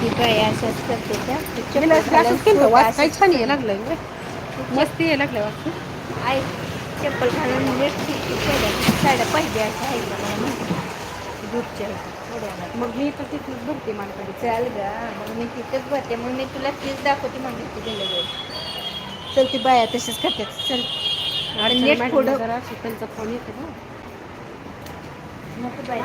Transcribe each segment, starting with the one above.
ही अशीच छान ये लागलंय. मस्त ये लागलंय वास आई चप्पल घालून व्यवस्थित साड्या पाहिजे अशा आहे मला थोड्या मग मी तर तिथूनच भरते मालकडे चाल ग मग मी तिथंच भरते. मग मी तुला तीच दाखवते मग ती गेलं चल ती बाया तशीच करतात चल. अर्चना नेट मॅडम पुढं जरा अशी त्यांचा फोन येते ना. नको बाई.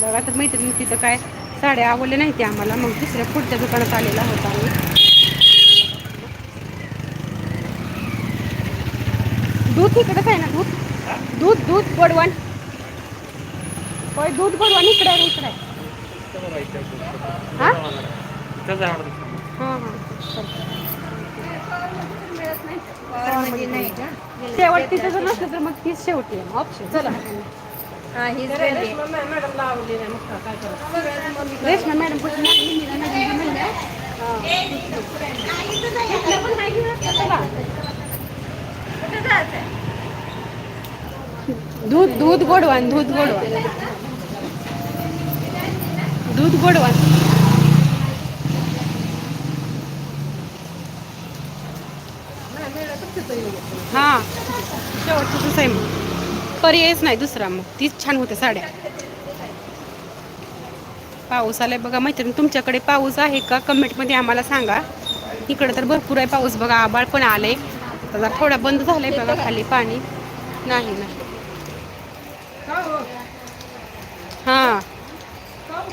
बघा तर मैत्रिणी तिथं काय साड्या आवडल्या नाही ते आम्हाला. मग दुसऱ्या पुढच्या दुकानात आलेला होता आम्ही. दूध इकडेच आहे ना दूध? दूध दूध गोडवण होय दूध गोडवण इकडे आहे इकडे आहे. हा? हां हां. शेवट तिथं जर नसलं तर मग तीच शेवटी आहे ऑप्शन चला. हा रेश्मा मॅडम कुठे दूध दूध गोडवान दूध गोडवान. दूध गोडवान हां. शेवटचं तसं आहे मग. पर्यायच नाही दुसरा मग. तीच छान होते साड्या. पाऊस आलाय बघा मैत्रीण तुमच्याकडे पाऊस आहे का? कमेंटमध्ये आम्हाला सांगा. इकडे तर भरपूर आहे पाऊस बघा आबाळ पण आलंय. आता थोडा बंद झालाय बघा खाली पाणी. नाही नाही.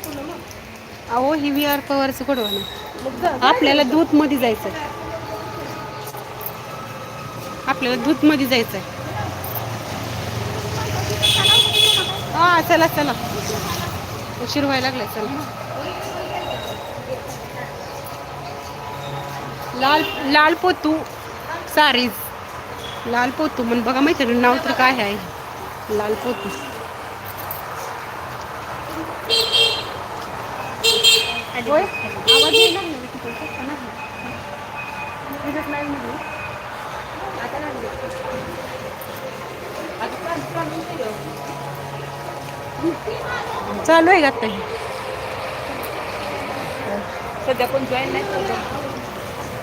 अहो ही व्ही आर पवारचं कडवा ना आपल्याला दूधमध्ये जायचं आपल्याला दूधमध्ये जायचंय. हा चला चला. उशीर व्हायला लागलाय चला. लाल लाल पोतू सारीज. लाल पोतू म्हणून बघा माहिती नाव तर काय आहे? लाल पोतू. होय आवाज तिकडचा? नाही? नाही. आता लागले. चालू आहे का आता? सध्या कोण जॉईन नाही